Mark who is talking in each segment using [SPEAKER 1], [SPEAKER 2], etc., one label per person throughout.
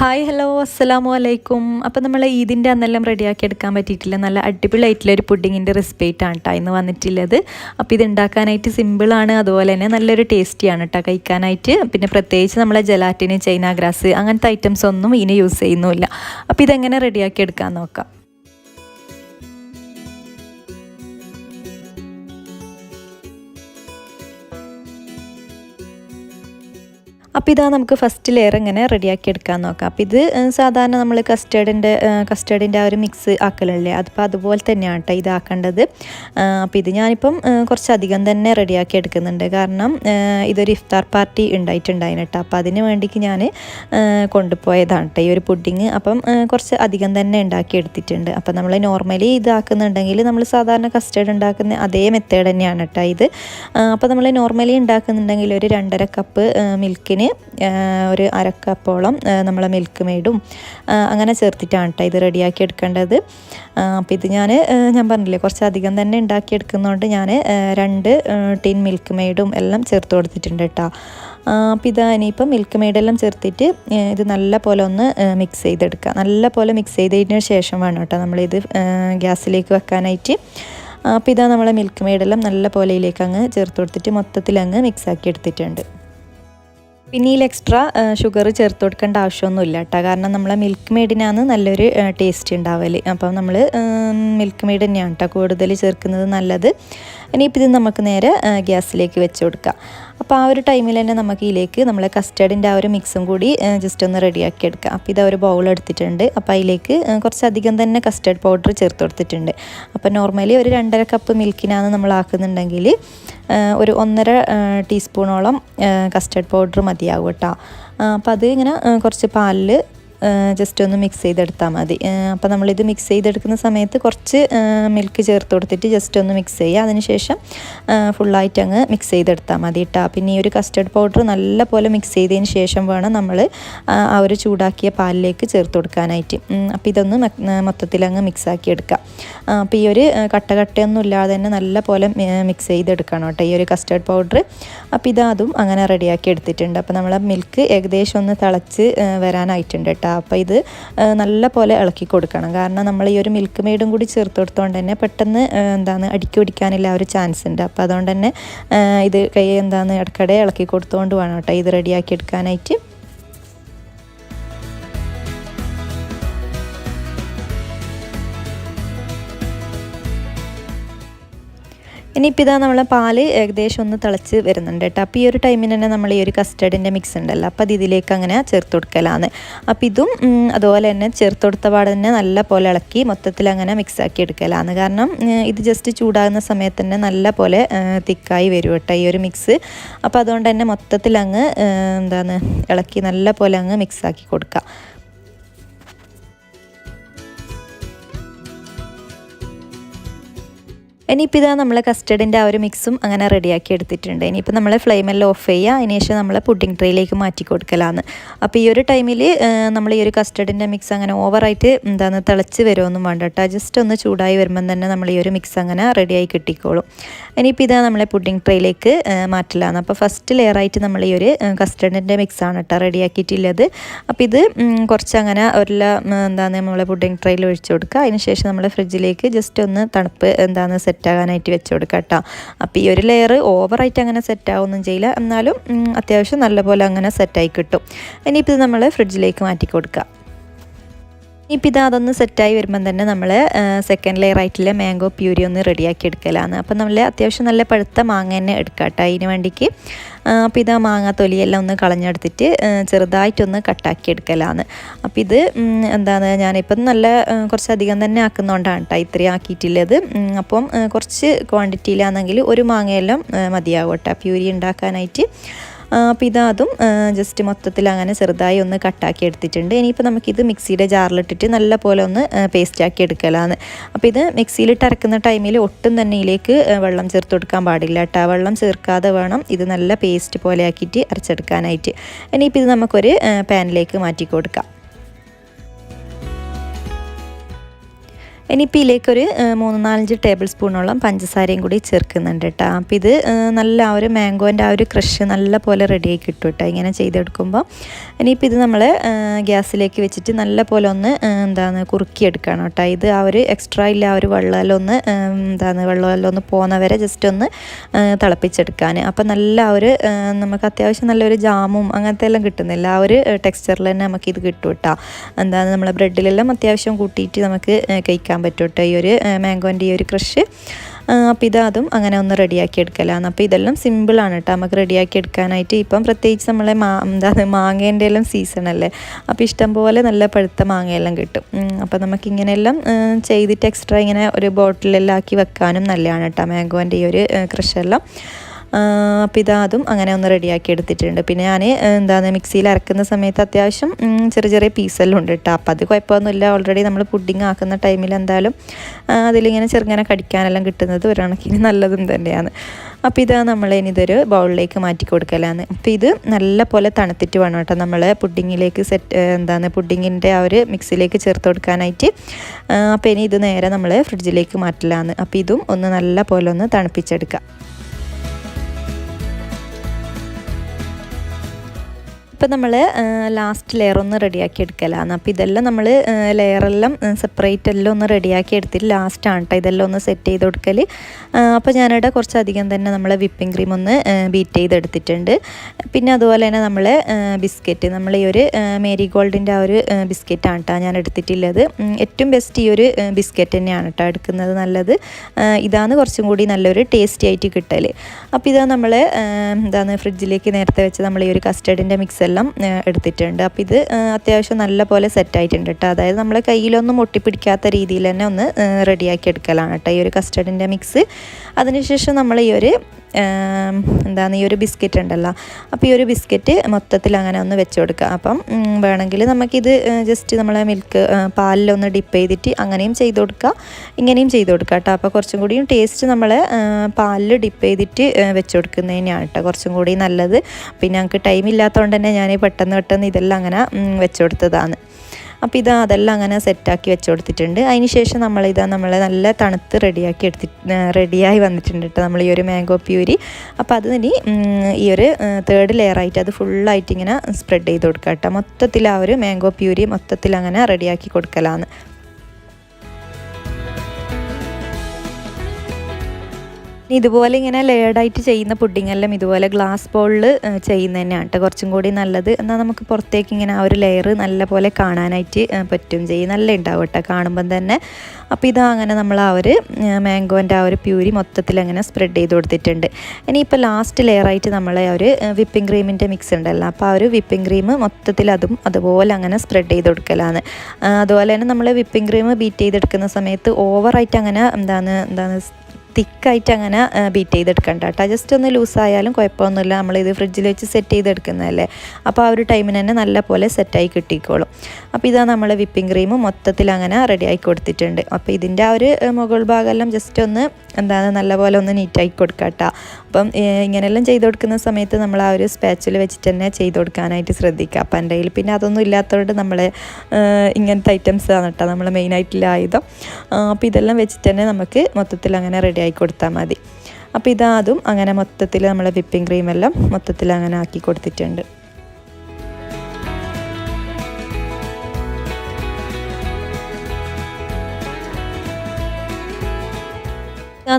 [SPEAKER 1] Hi hello അസ്സലാമു അലൈക്കും അപ്പോൾ നമ്മൾ ഈദിന്റെ അന്നെല്ലാം റെഡിയാക്കി എടുക്കാൻ പറ്റിയിട്ടില്ല. നല്ല അടിപൊളിയായിട്ടുള്ള ഒരു പുഡിങ്ങിന്റെ ആയിട്ടാണ് കേട്ടോ ഇന്ന് വന്നിട്ടുള്ളത്. അപ്പോൾ ഇത് ഉണ്ടാക്കാനായിട്ട് സിമ്പിളാണ് അതുപോലെ തന്നെ നല്ലൊരു ടേസ്റ്റിയാണ് കേട്ടോ കഴിക്കാനായിട്ട്. പിന്നെ പ്രത്യേകിച്ച് നമ്മളെ ജലാറ്റിന് ചൈന ഗ്രാസ് അങ്ങനത്തെ ഐറ്റംസ് ഒന്നും ഇനി യൂസ് ചെയ്യുന്നുമില്ല. അപ്പോൾ ഇതെങ്ങനെ റെഡിയാക്കി എടുക്കാൻ നോക്കാം. അപ്പോൾ ഇതാ നമുക്ക് ഫസ്റ്റ് ലെയർ ഇങ്ങനെ റെഡിയാക്കി എടുക്കാൻ നോക്കാം. അപ്പോൾ ഇത് സാധാരണ നമ്മൾ കസ്റ്റേർഡിന്റെ കസ്റ്റേർഡിന്റെ ആ ഒരു മിക്സ് ആക്കലല്ലേ? അതിപ്പോൾ അതുപോലെ തന്നെയാണ് കേട്ടോ ഇതാക്കേണ്ടത്. അപ്പോൾ ഇത് ഞാനിപ്പം കുറച്ചധികം തന്നെ റെഡിയാക്കി എടുക്കുന്നുണ്ട്. കാരണം ഇതൊരു ഇഫ്താർ പാർട്ടി ഉണ്ടായിട്ടുണ്ടായിന് കേട്ടോ അപ്പോൾ അതിന് വേണ്ടിക്ക് ഞാൻ കൊണ്ടുപോയതാണ് കേട്ടോ ഈ ഒരു പുഡിങ്. അപ്പം കുറച്ച് അധികം തന്നെ ഉണ്ടാക്കി എടുത്തിട്ടുണ്ട്. അപ്പോൾ നമ്മൾ നോർമലി ഇതാക്കുന്നുണ്ടെങ്കിൽ നമ്മൾ സാധാരണ കസ്റ്റേർഡ് ഉണ്ടാക്കുന്ന അതേ മെത്തേഡ് തന്നെയാണ് കേട്ടോ ഇത്. അപ്പോൾ നമ്മൾ നോർമലി ഉണ്ടാക്കുന്നുണ്ടെങ്കിൽ ഒരു രണ്ടര കപ്പ് മിൽക്കിന് ഒരു അരക്കപ്പോളം നമ്മൾ മിൽക്ക് മെയ്ഡും അങ്ങനെ ചേർത്തിട്ടാണ് കേട്ടോ ഇത് റെഡിയാക്കി എടുക്കേണ്ടത്. അപ്പോൾ ഇത് ഞാൻ ഞാൻ പറഞ്ഞില്ലേ കുറച്ചധികം തന്നെ ഉണ്ടാക്കിയെടുക്കുന്നതുകൊണ്ട് ഞാൻ രണ്ട് ടിൻ മിൽക്ക് മെയ്ഡും എല്ലാം ചേർത്ത് കൊടുത്തിട്ടുണ്ട് കേട്ടോ അപ്പോൾ ഇതാ ഇനിയിപ്പം മിൽക്ക് മെയ്ഡെല്ലാം ചേർത്തിട്ട് ഇത് നല്ല പോലെ ഒന്ന് മിക്സ് ചെയ്തെടുക്കുക നല്ല പോലെ മിക്സ് ചെയ്തതിന് ശേഷം വേണം കേട്ടോ നമ്മളിത് ഗ്യാസിലേക്ക് വെക്കാനായിട്ട്. അപ്പോൾ ഇതാ നമ്മളെ മിൽക്ക് മെയ്ഡെല്ലാം നല്ല പോലെ ഇതിലേക്ക് അങ്ങ് ചേർത്ത് കൊടുത്തിട്ട് മൊത്തത്തിൽ അങ്ങ് മിക്സ് ആക്കി എടുത്തിട്ടുണ്ട്. പിന്നെ ഇതിൽ എക്സ്ട്രാ ഷുഗർ ചേർത്ത് കൊടുക്കേണ്ട ആവശ്യമൊന്നുമില്ല കേട്ടോ കാരണം നമ്മളെ മിൽക്ക് മെയ്ഡിനാണ് നല്ലൊരു ടേസ്റ്റ് ഉണ്ടാവൽ അപ്പം നമ്മൾ മിൽക്ക് മെയ്ഡ് തന്നെയാണ് കേട്ടോ കൂടുതൽ ചേർക്കുന്നത് നല്ലത്. ഇനിയിപ്പോൾ ഇത് നമുക്ക് നേരെ ഗ്യാസിലേക്ക് വെച്ച് കൊടുക്കാം. അപ്പോൾ ആ ഒരു ടൈമിൽ തന്നെ നമുക്ക് ഇതിലേക്ക് നമ്മളെ കസ്റ്റേർഡിന്റെ ആ ഒരു മിക്സും കൂടി ജസ്റ്റ് ഒന്ന് റെഡിയാക്കി എടുക്കാം. അപ്പോൾ ഇത് ഒരു ബൗൾ എടുത്തിട്ടുണ്ട്. അപ്പോൾ അതിലേക്ക് കുറച്ചധികം തന്നെ കസ്റ്റർഡ് പൗഡർ ചേർത്ത് കൊടുത്തിട്ടുണ്ട്. അപ്പോൾ നോർമലി ഒരു രണ്ടര കപ്പ് മിൽക്കിനാണ് നമ്മൾ ആക്കുന്നുണ്ടെങ്കിൽ ഒരു ഒന്നര ടീസ്പൂണോളം കസ്റ്റർഡ് പൗഡർ മതിയാകും കേട്ടോ. അപ്പോൾ അത് ഇങ്ങനെ കുറച്ച് പാലിൽ ജസ്റ്റ് ഒന്ന് മിക്സ് ചെയ്തെടുത്താൽ മതി. അപ്പോൾ നമ്മളിത് മിക്സ് ചെയ്തെടുക്കുന്ന സമയത്ത് കുറച്ച് മിൽക്ക് ചേർത്ത് കൊടുത്തിട്ട് ജസ്റ്റ് ഒന്ന് മിക്സ് ചെയ്യുക. അതിനുശേഷം ഫുള്ളായിട്ട് അങ്ങ് മിക്സ് ചെയ്തെടുത്താൽ മതി കേട്ടോ പിന്നെ ഈ ഒരു കസ്റ്റർഡ് പൗഡർ നല്ല പോലെ മിക്സ് ചെയ്തതിന് ശേഷം വേണം നമ്മൾ ആ ഒരു ചൂടാക്കിയ പാലിലേക്ക് ചേർത്ത് കൊടുക്കാനായിട്ട്. അപ്പോൾ ഇതൊന്ന് മൊത്തത്തിൽ അങ്ങ് മിക്സ് ആക്കി എടുക്കാം. അപ്പോൾ ഈ ഒരു കട്ട കട്ടയൊന്നും ഇല്ലാതെ തന്നെ നല്ല പോലെ മിക്സ് ചെയ്തെടുക്കണം കേട്ടോ ഈ ഒരു കസ്റ്റേർഡ് പൗഡർ അപ്പോൾ ഇതും അങ്ങനെ റെഡിയാക്കി എടുത്തിട്ടുണ്ട്. അപ്പോൾ നമ്മൾ മിൽക്ക് ഏകദേശം ഒന്ന് തിളച്ച് വരാനായിട്ടുണ്ട് കേട്ടോ അപ്പോൾ ഇത് നല്ല പോലെ ഇളക്കി കൊടുക്കണം. കാരണം നമ്മൾ ഈ ഒരു മിൽക്ക് മെയ്ഡും കൂടി ചേർത്ത് കൊടുത്തോണ്ട് തന്നെ പെട്ടെന്ന് എന്താണ് അടുക്കി പിടിക്കാനില്ല ഒരു ചാൻസ് ഉണ്ട്. അപ്പോൾ അതുകൊണ്ട് തന്നെ ഇത് കൈ എന്താണ് ഇടയ്ക്കിടെ ഇളക്കി കൊടുത്തുകൊണ്ട് വേണം കേട്ടോ. ഇത് റെഡിയാക്കി എടുക്കാനായിട്ട്. ഇനിയിപ്പോൾ ഇതാ നമ്മളെ പാൽ ഏകദേശം ഒന്ന് തിളച്ച് വരുന്നുണ്ട് കേട്ടോ. അപ്പോൾ ഈ ഒരു ടൈമിന് തന്നെ നമ്മൾ ഈ ഒരു കസ്റ്റർഡിന്റെ മിക്സ് ഉണ്ടല്ലോ. അപ്പോൾ അത് ഇതിലേക്ക് അങ്ങനെ ചേർത്ത് കൊടുക്കലാണ്. അപ്പോൾ ഇതും അതുപോലെ തന്നെ ചേർത്ത് കൊടുത്ത പാടെ തന്നെ നല്ല പോലെ ഇളക്കി മൊത്തത്തിൽ അങ്ങനെ മിക്സ് ആക്കി എടുക്കലാണ്. കാരണം ഇത് ജസ്റ്റ് ചൂടാകുന്ന സമയത്ത് തന്നെ നല്ല പോലെ തിക്കായി വരും കേട്ടോ ഈ ഒരു മിക്സ് അപ്പോൾ അതുകൊണ്ട് തന്നെ മൊത്തത്തിൽ അങ്ങ് എന്താണ് ഇളക്കി നല്ല പോലെ അങ്ങ് മിക്സ് ആക്കി കൊടുക്കുക. ഇനിയിപ്പോൾ ഇതാ നമ്മളെ കസ്റ്റഡിന്റെ ആ ഒരു മിക്സും അങ്ങനെ റെഡിയാക്കി എടുത്തിട്ടുണ്ട്. ഇനിയിപ്പോൾ നമ്മൾ ഫ്ലെയിമെല്ലാം ഓഫ് ചെയ്യുക അതിനുശേഷം നമ്മൾ പുഡിംഗ് ട്രേയിലേക്ക് മാറ്റി കൊടുക്കലാണ് അപ്പോൾ ഈ ഒരു ടൈമിൽ നമ്മൾ ഈ ഒരു കസ്റ്റഡിന്റെ മിക്സ് അങ്ങനെ ഓവറായിട്ട് എന്താണ് തിളച്ച് വരുമൊന്നും വേണ്ട കേട്ടോ ജസ്റ്റ് ഒന്ന് ചൂടായി വരുമ്പം തന്നെ നമ്മൾ ഈ ഒരു മിക്സ് അങ്ങനെ റെഡിയായി കിട്ടിക്കോളും. ഇനിയിപ്പോൾ ഇതാ നമ്മളെ പുഡിംഗ് ട്രേയിലേക്ക് മാറ്റലാണ് അപ്പോൾ ഫസ്റ്റ് ലെയറായിട്ട് നമ്മൾ ഈ ഒരു കസ്റ്റഡിന്റെ മിക്സാണ് കേട്ടോ റെഡിയാക്കിയിട്ടുള്ളത് അപ്പോൾ ഇത് കുറച്ച് അങ്ങനെ ഒരു എന്താണ് നമ്മളെ പുഡിംഗ് ട്രേയിൽ ഒഴിച്ചു കൊടുക്കുക അതിനുശേഷം നമ്മൾ ഫ്രിഡ്ജിലേക്ക് ജസ്റ്റ് ഒന്ന് തണുപ്പ് എന്താണ് സെറ്റ് സെറ്റാകാനായിട്ട് വെച്ച് കൊടുക്കുക കേട്ടോ അപ്പോൾ ഈ ഒരു ലെയർ ഓവറായിട്ട് അങ്ങനെ സെറ്റാവൊന്നും ചെയ്യില്ല. എന്നാലും അത്യാവശ്യം നല്ലപോലെ അങ്ങനെ സെറ്റായി കിട്ടും. ഇനിയിപ്പോൾ ഇത് നമ്മൾ ഫ്രിഡ്ജിലേക്ക് മാറ്റി കൊടുക്കുക ഇപ്പം ഇത് അതൊന്ന് സെറ്റായി വരുമ്പം തന്നെ നമ്മൾ സെക്കൻഡ് ലെയർ ആയിട്ടുള്ള മാംഗോ പ്യൂരി ഒന്ന് റെഡിയാക്കി എടുക്കലാണ് അപ്പം നമ്മൾ അത്യാവശ്യം നല്ല പഴുത്ത മാങ്ങ തന്നെ എടുക്കുക കേട്ടോ അതിന് വേണ്ടിക്ക് അപ്പോൾ ഇത് ആ മാങ്ങ തൊലിയെല്ലാം ഒന്ന് കളഞ്ഞെടുത്തിട്ട് ചെറുതായിട്ടൊന്ന് കട്ടാക്കി എടുക്കലാണ് അപ്പോൾ ഇത് എന്താണ് ഞാനിപ്പം നല്ല കുറച്ചധികം തന്നെ ആക്കുന്നതുകൊണ്ടാണ് കേട്ടോ ഇത്രയും ആക്കിയിട്ടുള്ളത് അപ്പം കുറച്ച് ക്വാണ്ടിറ്റിയിലാണെങ്കിൽ ഒരു മാങ്ങയെല്ലാം മതിയാവും കേട്ടോ പ്യൂരി ഉണ്ടാക്കാനായിട്ട്. അപ്പോൾ ഇതും ജസ്റ്റ് മൊത്തത്തിൽ അങ്ങനെ ചെറുതായി ഒന്ന് കട്ടാക്കി എടുത്തിട്ടുണ്ട്. ഇനിയിപ്പോൾ നമുക്കിത് മിക്സിയുടെ ജാറിലിട്ടിട്ട് നല്ല പോലെ ഒന്ന് പേസ്റ്റ് ആക്കി എടുക്കലാണ് അപ്പോൾ ഇത് മിക്സിയിലിട്ട് അരക്കുന്ന ടൈമിൽ ഒട്ടും തന്നെ ഇതിലേക്ക് വെള്ളം ചേർത്ത് കൊടുക്കാൻ പാടില്ല കേട്ടോ വെള്ളം ചേർക്കാതെ വേണം ഇത് നല്ല പേസ്റ്റ് പോലെ ആക്കിയിട്ട് അരച്ചെടുക്കാനായിട്ട്. ഇനിയിപ്പോൾ ഇത് നമുക്കൊരു പാനിലേക്ക് മാറ്റി കൊടുക്കാം. ഇനിയിപ്പോൾ ഇതിലേക്കൊരു മൂന്ന് നാലഞ്ച് ടേബിൾ സ്പൂണോളം പഞ്ചസാരയും കൂടി ചേർക്കുന്നുണ്ട് കേട്ടോ അപ്പോൾ ഇത് നല്ല ആ ഒരു മാംഗോന്റെ ആ ഒരു ക്രഷ് നല്ല പോലെ റെഡിയായി കിട്ടും കേട്ടോ ഇങ്ങനെ ചെയ്തെടുക്കുമ്പോൾ ഇനിയിപ്പോൾ ഇത് നമ്മൾ ഗ്യാസിലേക്ക് വെച്ചിട്ട് നല്ല പോലെ ഒന്ന് എന്താണ് കുറുക്കിയെടുക്കണം കേട്ടോ ഇത് ആ ഒരു എക്സ്ട്രാ ഇല്ല ആ ഒരു വെള്ളമെല്ലാം ഒന്ന് ഏഹ്, എന്താണ് വെള്ളമെല്ലാം ഒന്ന് പോകുന്ന വരെ ജസ്റ്റ് ഒന്ന് തിളപ്പിച്ചെടുക്കാൻ അപ്പോൾ നല്ല ആ ഒരു നമുക്ക് അത്യാവശ്യം നല്ലൊരു ജാമും അങ്ങനത്തെ എല്ലാം കിട്ടുന്നില്ല. ആ ഒരു ടെക്സ്ചറിൽ തന്നെ നമുക്കിത് കിട്ടും കേട്ടോ എന്താണ് നമ്മളെ ബ്രെഡിലെല്ലാം അത്യാവശ്യം കൂട്ടിയിട്ട് നമുക്ക് കഴിക്കാം പറ്റും കേട്ടോ ഈ ഒരു മാംഗോന്റെ ഈ ഒരു ക്രഷ്. അപ്പോൾ ഇത് അതും അങ്ങനെ ഒന്ന് റെഡിയാക്കി എടുക്കലാണ്. അപ്പോൾ ഇതെല്ലാം സിമ്പിളാണ് കേട്ടോ നമുക്ക് റെഡിയാക്കി എടുക്കാനായിട്ട് ഇപ്പം പ്രത്യേകിച്ച് നമ്മളെ മാ എന്താണ് മാങ്ങേന്റെ എല്ലാം സീസണല്ലേ അപ്പോൾ ഇഷ്ടം പോലെ നല്ല പഴുത്ത മാങ്ങയെല്ലാം കിട്ടും. അപ്പോൾ നമുക്ക് ഇങ്ങനെയെല്ലാം ഏഹ്, ചെയ്തിട്ട് എക്സ്ട്രാ ഇങ്ങനെ ഒരു ബോട്ടിലെല്ലാം ആക്കി വെക്കാനും നല്ലതാണ് കേട്ടോ മാംഗോന്റെ ഈ ഒരു ക്രഷെല്ലാം അപ്പോൾ ഇതാ അതും അങ്ങനെ ഒന്ന് റെഡിയാക്കി എടുത്തിട്ടുണ്ട്. പിന്നെ ഞാൻ എന്താണ് മിക്സിയിൽ അരക്കുന്ന സമയത്ത് അത്യാവശ്യം ചെറിയ ചെറിയ പീസെല്ലാം ഉണ്ട് കേട്ടോ അപ്പോൾ അത് കുഴപ്പമൊന്നുമില്ല. ഓൾറെഡി നമ്മൾ പുഡിങ് ആക്കുന്ന ടൈമിൽ എന്തായാലും അതിലിങ്ങനെ ചെറുങ്ങനെ കടിക്കാനെല്ലാം കിട്ടുന്നത് ഒരു കണക്കിന് നല്ലതും തന്നെയാണ്. അപ്പോൾ ഇതാ നമ്മൾ ഇനി ഇതൊരു ബൗളിലേക്ക് മാറ്റി കൊടുക്കലാണ്. അപ്പോൾ ഇത് നല്ല പോലെ തണുത്തിട്ട് വേണം കേട്ടോ നമ്മൾ പുഡിങ്ങിലേക്ക് സെറ്റ് എന്താണ് പുഡിങ്ങിന്റെ ആ ഒരു മിക്സിലേക്ക് ചേർത്ത് കൊടുക്കാനായിട്ട്. അപ്പോൾ ഇനി ഇത് നേരെ നമ്മൾ ഫ്രിഡ്ജിലേക്ക് മാറ്റലാണ്. അപ്പോൾ ഇതും ഒന്ന് നല്ല പോലെ ഒന്ന് തണുപ്പിച്ചെടുക്കുക ഇപ്പം നമ്മൾ ലാസ്റ്റ് ലെയർ ഒന്ന് റെഡിയാക്കി എടുക്കലാണ്. അപ്പോൾ ഇതെല്ലാം നമ്മൾ ലെയറെല്ലാം സെപ്പറേറ്റ് എല്ലാം ഒന്ന് റെഡിയാക്കി എടുത്തിട്ട് ലാസ്റ്റാണ് കേട്ടോ ഇതെല്ലാം ഒന്ന് സെറ്റ് ചെയ്ത് കൊടുക്കൽ അപ്പോൾ ഞാനിവിടെ കുറച്ചധികം തന്നെ നമ്മൾ വിപ്പിംഗ് ക്രീം ഒന്ന് ബീറ്റ് ചെയ്തെടുത്തിട്ടുണ്ട്. പിന്നെ അതുപോലെ തന്നെ നമ്മൾ ബിസ്ക്കറ്റ് നമ്മൾ ഈ ഒരു മേരി ഗോൾഡിന്റെ ആ ഒരു ബിസ്ക്കറ്റാണ് കേട്ടോ ഞാൻ എടുത്തിട്ടുള്ളത്. ഏറ്റവും ബെസ്റ്റ് ഈ ഒരു ബിസ്ക്കറ്റ് തന്നെയാണ് കേട്ടോ എടുക്കുന്നത് നല്ലത്. ഇതാണ് കുറച്ചും കൂടി നല്ലൊരു ടേസ്റ്റി ആയിട്ട് കിട്ടൽ അപ്പോൾ ഇതാ നമ്മൾ എന്താണ് ഫ്രിഡ്ജിലേക്ക് നേരത്തെ വെച്ച് നമ്മൾ ഈ ഒരു കസ്റ്റർഡിന്റെ മിക്സ് എല്ലാം എടുത്തിട്ടുണ്ട്. അപ്പോൾ ഇത് അത്യാവശ്യം നല്ല പോലെ സെറ്റ് ആയിട്ടുണ്ട് കേട്ടോ അതായത് നമ്മളെ കയ്യിലൊന്നും ഒട്ടിപ്പിടിക്കാത്ത രീതിയിൽ തന്നെ ഒന്ന് റെഡിയാക്കി എടുക്കലാണ് കേട്ടോ ഈ ഒരു കസ്റ്റർഡിന്റെ മിക്സ് അതിനുശേഷം നമ്മൾ ഈ ഒരു എന്താണ് ഈ ഒരു ബിസ്ക്കറ്റ് ഉണ്ടല്ലോ. അപ്പോൾ ഈ ഒരു ബിസ്ക്കറ്റ് മൊത്തത്തിൽ അങ്ങനെ ഒന്ന് വെച്ച് കൊടുക്കുക അപ്പം വേണമെങ്കിൽ നമുക്കിത് ജസ്റ്റ് നമ്മളെ മിൽക്ക് പാലിലൊന്ന് ഡിപ്പ് ചെയ്തിട്ട് അങ്ങനെയും ചെയ്ത് കൊടുക്കുക ഇങ്ങനെയും ചെയ്ത് കൊടുക്കുക കേട്ടോ അപ്പോൾ കുറച്ചും കൂടിയും ടേസ്റ്റ് നമ്മൾ പാലിൽ ഡിപ്പ് ചെയ്തിട്ട് വെച്ച് കൊടുക്കുന്നതിനാണ് കേട്ടോ കുറച്ചും കൂടി നല്ലത്. പിന്നെ ഞങ്ങൾക്ക് ടൈം ഇല്ലാത്തതുകൊണ്ട് തന്നെ ഞാൻ പെട്ടെന്ന് പെട്ടെന്ന് ഇതെല്ലാം അങ്ങനെ വെച്ച് കൊടുത്തതാണ് അപ്പോൾ ഇത് അതെല്ലാം അങ്ങനെ സെറ്റാക്കി വെച്ച് കൊടുത്തിട്ടുണ്ട് അതിന് ശേഷം നമ്മളിതാ നമ്മൾ നല്ല തണുത്ത് റെഡിയാക്കി എടുത്തി റെഡിയായി വന്നിട്ടുണ്ട് കേട്ടോ നമ്മൾ ഈ ഒരു മാംഗോ പ്യൂരി. അപ്പോൾ അത് ഇനി ഈ ഒരു തേർഡ് ലെയറായിട്ട് അത് ഫുള്ളായിട്ട് ഇങ്ങനെ സ്പ്രെഡ് ചെയ്ത് കൊടുക്കുക കേട്ടോ മൊത്തത്തിൽ ആ ഒരു മാംഗോ പ്യൂരി മൊത്തത്തിൽ അങ്ങനെ റെഡിയാക്കി കൊടുക്കലാണ്. ഇനി ഇതുപോലെ ഇങ്ങനെ ലേഡായിട്ട് ചെയ്യുന്ന പുഡിംഗ് എല്ലാം ഇതുപോലെ ഗ്ലാസ് ബോളിൽ ചെയ്യുന്ന തന്നെയാണ് കേട്ടോ കുറച്ചും കൂടി നല്ലത്. എന്നാൽ നമുക്ക് പുറത്തേക്ക് ഇങ്ങനെ ആ ഒരു ലെയർ നല്ല പോലെ കാണാനായിട്ട് പറ്റും ചെയ്യും. നല്ല ഉണ്ടാവും കേട്ടോ കാണുമ്പം തന്നെ. അപ്പോൾ ഇതാ അങ്ങനെ നമ്മൾ ആ ഒരു മാംഗോന്റെ ആ ഒരു പ്യൂരി മൊത്തത്തിൽ അങ്ങനെ സ്പ്രെഡ് ചെയ്ത് കൊടുത്തിട്ടുണ്ട്. ഇനിയിപ്പോൾ ലാസ്റ്റ് ലെയറായിട്ട് നമ്മൾ ആ ഒരു വിപ്പിംഗ് ക്രീമിന്റെ മിക്സ് ഉണ്ടല്ലോ. അപ്പോൾ ആ ഒരു വിപ്പിംഗ് ക്രീം മൊത്തത്തിൽ അതും അതുപോലെ അങ്ങനെ സ്പ്രെഡ് ചെയ്ത് കൊടുക്കലാണ്. അതുപോലെ തന്നെ നമ്മൾ വിപ്പിംഗ് ക്രീം ബീറ്റ് ചെയ്തെടുക്കുന്ന സമയത്ത് ഓവറായിട്ട് അങ്ങനെ എന്താണ് എന്താണ് തിക്കായിട്ട് അങ്ങനെ ബീറ്റ് ചെയ്തെടുക്കണ്ട കേട്ടോ. ജസ്റ്റ് ഒന്ന് ലൂസായാലും കുഴപ്പമൊന്നുമില്ല. നമ്മളിത് ഫ്രിഡ്ജിൽ വെച്ച് സെറ്റ് ചെയ്തെടുക്കുന്നതല്ലേ. അപ്പോൾ ആ ഒരു ടൈമിന് തന്നെ നല്ല പോലെ സെറ്റായി കിട്ടിക്കോളും. അപ്പോൾ ഇതാ നമ്മൾ വിപ്പിംഗ് ക്രീം മൊത്തത്തിൽ അങ്ങനെ റെഡി ആയി കൊടുത്തിട്ടുണ്ട്. അപ്പോൾ ഇതിന്റെ ആ ഒരു മുകൾ ഭാഗമെല്ലാം ജസ്റ്റ് ഒന്ന് എന്താണ് നല്ലപോലെ ഒന്ന് നീറ്റാക്കി കൊടുക്കാം കേട്ടോ അപ്പം ഇങ്ങനെയെല്ലാം ചെയ്ത് കൊടുക്കുന്ന സമയത്ത് നമ്മൾ ആ ഒരു സ്പാച്ചിൽ വെച്ചിട്ട് തന്നെ ചെയ്ത് കൊടുക്കാനായിട്ട് ശ്രദ്ധിക്കുക. അപ്പം എന്റെ കയ്യിൽ പിന്നെ അതൊന്നും ഇല്ലാത്തതുകൊണ്ട് നമ്മൾ ഇങ്ങനത്തെ ഐറ്റംസ് ആണ് കേട്ടോ നമ്മൾ മെയിനായിട്ടുള്ള ആയുധം. അപ്പോൾ ഇതെല്ലാം വെച്ചിട്ട് തന്നെ നമുക്ക് മൊത്തത്തിൽ അങ്ങനെ റെഡി ആയി കൊടുത്താൽ മതി. അപ്പോൾ ഇതാ അതും അങ്ങനെ മൊത്തത്തിൽ നമ്മൾ വിപ്പിംഗ് ക്രീമെല്ലാം മൊത്തത്തിൽ അങ്ങനെ ആക്കി കൊടുത്തിട്ടുണ്ട്.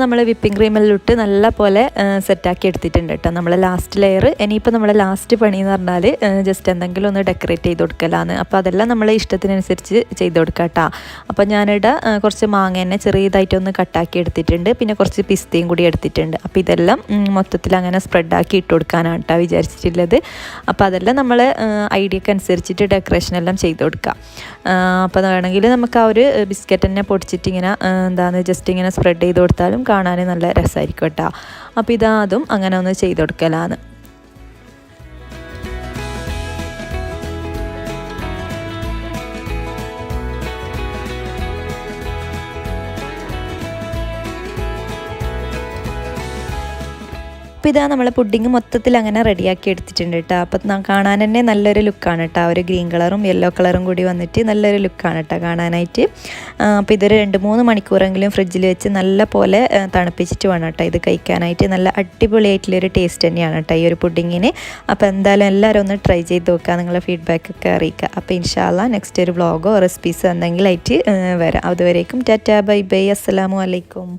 [SPEAKER 1] നമ്മൾ വിപ്പിംഗ് ക്രീമിലിട്ട് നല്ല പോലെ സെറ്റാക്കി എടുത്തിട്ടുണ്ട് കേട്ടോ. നമ്മൾ ലാസ്റ്റ് ലെയർ ഇനിയിപ്പോൾ നമ്മുടെ ലാസ്റ്റ് പണി എന്ന് പറഞ്ഞാൽ ജസ്റ്റ് എന്തെങ്കിലും ഒന്ന് ഡെക്കറേറ്റ് ചെയ്ത് കൊടുക്കലാണ് അപ്പോൾ അതെല്ലാം നമ്മളെ ഇഷ്ടത്തിനനുസരിച്ച് ചെയ്ത് കൊടുക്കാം കേട്ടോ അപ്പോൾ ഞാനിവിടെ കുറച്ച് മാങ്ങ തന്നെ ചെറിയതായിട്ടൊന്ന് കട്ടാക്കി എടുത്തിട്ടുണ്ട്. പിന്നെ കുറച്ച് പിസ്തയും കൂടി എടുത്തിട്ടുണ്ട്. അപ്പോൾ ഇതെല്ലാം മൊത്തത്തിൽ അങ്ങനെ സ്പ്രെഡാക്കി ഇട്ട് കൊടുക്കാനാണ് കേട്ടോ വിചാരിച്ചിട്ടുള്ളത്. അപ്പോൾ അതെല്ലാം നമ്മൾ ഐഡിയക്ക് അനുസരിച്ചിട്ട് ഡെക്കറേഷൻ എല്ലാം ചെയ്ത് കൊടുക്കാം. ആ, അപ്പോൾ വേണമെങ്കിൽ നമുക്ക് ആ ഒരു ബിസ്ക്കറ്റ് തന്നെ പൊടിച്ചിട്ട് ഇങ്ങനെ എന്താണ് ജസ്റ്റ് ഇങ്ങനെ സ്പ്രെഡ് ചെയ്ത് കൊടുത്താലും കാണാൻ നല്ല രസമായിരിക്കും കേട്ടോ. അപ്പോൾ ഇതാ അതും അങ്ങനെ ഒന്ന് ചെയ്ത് കൊടുക്കലാണ് അപ്പോൾ ഇതാ നമ്മളെ പുഡിങ് മൊത്തത്തിൽ അങ്ങനെ റെഡിയാക്കി എടുത്തിട്ടുണ്ട് കേട്ടോ. അപ്പോൾ കാണാൻ തന്നെ നല്ലൊരു ലുക്കാണ് കേട്ടോ. ഒരു ഗ്രീൻ കളറും യെല്ലോ കളറും കൂടി വന്നിട്ട് നല്ലൊരു ലുക്കാണ് കേട്ടോ കാണാനായിട്ട്. അപ്പോൾ ഇതൊരു രണ്ട് മൂന്ന് മണിക്കൂറെങ്കിലും ഫ്രിഡ്ജിൽ വെച്ച് നല്ല പോലെ തണുപ്പിച്ചിട്ട് വേണം കേട്ടോ ഇത് കഴിക്കാനായിട്ട്. നല്ല അടിപൊളിയായിട്ടുള്ളൊരു ടേസ്റ്റ് തന്നെയാണ് കേട്ടോ ഈ ഒരു പുഡിങ്ങിന് അപ്പോൾ എന്തായാലും എല്ലാവരും ഒന്ന് ട്രൈ ചെയ്ത് നോക്കുക നിങ്ങളുടെ ഫീഡ്ബാക്ക് ഒക്കെ അറിയിക്കുക അപ്പോൾ ഇൻഷാല്ല നെക്സ്റ്റ് ഒരു വ്ളോഗോ റെസിപ്പീസോ എന്തെങ്കിലും ആയിട്ട് വരാം. അതുവരേക്കും ടാറ്റാ ബൈ ബൈ അസ്സലാമു അലൈക്കും.